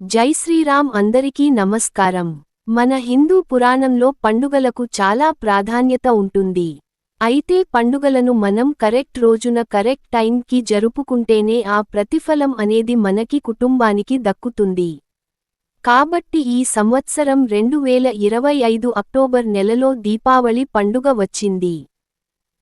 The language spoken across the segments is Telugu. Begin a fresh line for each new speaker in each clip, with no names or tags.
జై శ్రీరామ్ అందరికీ నమస్కారం. మన హిందూ పురాణంలో పండుగలకు చాలా ప్రాధాన్యత ఉంటుంది. అయితే పండుగలను మనం కరెక్ట్ రోజున కరెక్ట్ టైంకి జరుపుకుంటేనే ఆ ప్రతిఫలం అనేది మనకి కుటుంబానికి దక్కుతుంది. కాబట్టి ఈ సంవత్సరం రెండు వేల ఇరవై ఐదు అక్టోబర్ నెలలో దీపావళి పండుగ వచ్చింది.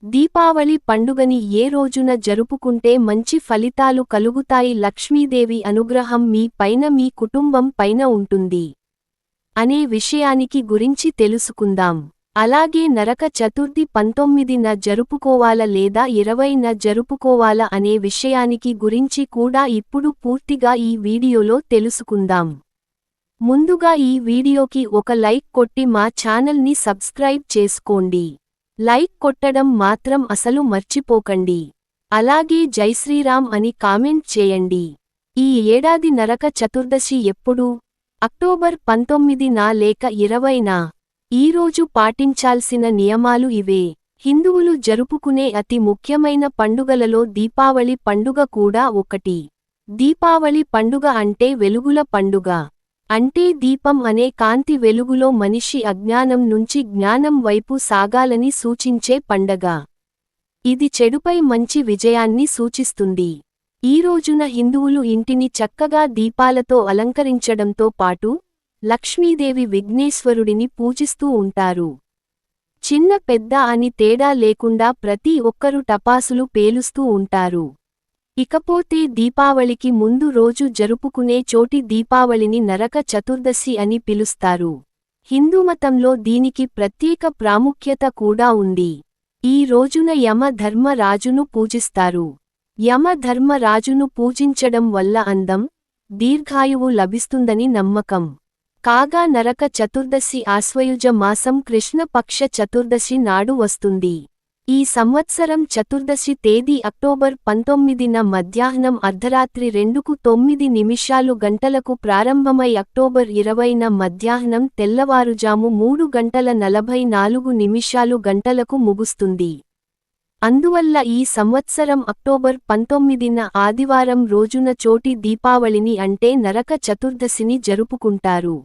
దీపావళి పండుగని ఏ రోజున జరుపుకుంటే మంచి ఫలితాలు కలుగుతాయి? లక్ష్మీదేవి అనుగ్రహం మీ పైన మీ కుటుంబం పైన ఉంటుంది అనే విషయానికి గురించి తెలుసుకుందాం. అలాగే నరక చతుర్థి పంతొమ్మిదిన జరుపుకోవాలా లేదా ఇరవైన జరుపుకోవాలా అనే విషయానికి గురించి కూడా ఇప్పుడు పూర్తిగా ఈ వీడియోలో తెలుసుకుందాం. ముందుగా ఈ వీడియోకి ఒక లైక్ కొట్టి మా ఛానల్ని సబ్స్క్రైబ్ చేసుకోండి. లైక్ కొట్టడం మాత్రం అసలు మర్చిపోకండి. అలాగే జైశ్రీరామ్ అని కామెంట్ చేయండి. ఈ ఏడాది నరక చతుర్దశి ఎప్పుడు? అక్టోబర్ పంతొమ్మిదినా లేక ఇరవైనా? ఈరోజు పాటించాల్సిన నియమాలు ఇవే. హిందువులు జరుపుకునే అతి ముఖ్యమైన పండుగలలో దీపావళి పండుగ కూడా ఒకటి. దీపావళి పండుగ అంటే వెలుగుల పండుగ. అంటే దీపం అనే కాంతి వెలుగులో మనిషి అజ్ఞానం నుంచి జ్ఞానం వైపు సాగాలని సూచించే పండగ. ఇది చెడుపై మంచి విజయాన్ని సూచిస్తుంది. ఈ రోజున హిందువులు ఇంటిని చక్కగా దీపాలతో అలంకరించడంతో పాటు లక్ష్మీదేవి విఘ్నేశ్వరుడిని పూజిస్తూ ఉంటారు. చిన్న పెద్ద అని తేడా లేకుండా ప్రతి ఒక్కరు టపాసులు పేలుస్తూ ఉంటారు. ఇకపోతే దీపావళికి ముందు రోజు జరుపుకునే చోటి దీపావళిని నరక చతుర్దశి అని పిలుస్తారు. హిందూమతంలో దీనికి ప్రత్యేక ప్రాముఖ్యత కూడా ఉంది. ఈ రోజున యమధర్మరాజును పూజిస్తారు. యమధర్మరాజును రాజును పూజించడం వల్ల అందం దీర్ఘాయువు లభిస్తుందని నమ్మకం. కాగా నరక చతుర్దశి ఆశ్వయుజ మాసం కృష్ణపక్ష చతుర్దశి నాడు వస్తుంది. ఈ సంవత్సరం చతుర్దశి తేదీ అక్టోబర్ పంతొమ్మిదిన మధ్యాహ్నం అర్ధరాత్రి రెండుకు తొమ్మిది నిమిషాలు గంటలకు ప్రారంభమై అక్టోబర్ ఇరవైన మధ్యాహ్నం తెల్లవారుజాము మూడు గంటల నలభై నాలుగు నిమిషాలు గంటలకు ముగుస్తుంది. అందువల్ల ఈ సంవత్సరం అక్టోబర్ పంతొమ్మిదిన ఆదివారం రోజున చోటి దీపావళిని అంటే నరక చతుర్దశిని జరుపుకుంటారు.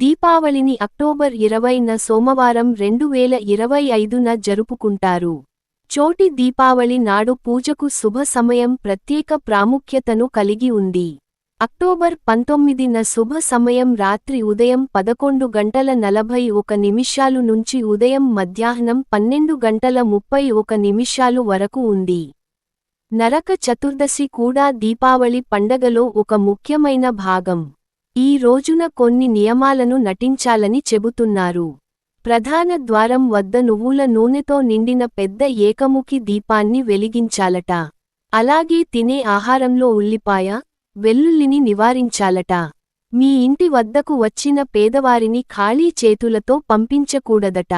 దీపావళిని అక్టోబర్ ఇరవైన సోమవారం రెండు వేల ఇరవై ఐదున జరుపుకుంటారు. చోటి దీపావళి నాడు పూజకు శుభ సమయం ప్రత్యేక ప్రాముఖ్యతను కలిగి ఉంది. అక్టోబర్ పంతొమ్మిదిన శుభ సమయం రాత్రి ఉదయం పదకొండు గంటల నలభై ఒక నిమిషాలు నుంచి ఉదయం మధ్యాహ్నం పన్నెండు గంటల ముప్పై ఒక నిమిషాలు వరకు ఉంది. నరక చతుర్దశి కూడా దీపావళి పండగలో ఒక ముఖ్యమైన భాగం. ఈ రోజున కొన్ని నియమాలను నటించాలని చెబుతున్నారు. ప్రధాన ద్వారం వద్ద నువ్వుల నూనెతో నిండిన పెద్ద ఏకముఖి దీపాన్ని వెలిగించాలట. అలాగే తినే ఆహారంలో ఉల్లిపాయ వెల్లుల్లిని నివారించాలట. మీ ఇంటి వద్దకు వచ్చిన పేదవారిని ఖాళీ చేతులతో పంపించకూడదట.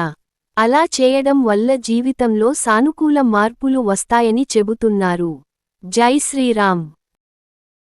అలా చేయడం వల్ల జీవితంలో సానుకూల మార్పులు వస్తాయని చెబుతున్నారు. జై శ్రీరామ్!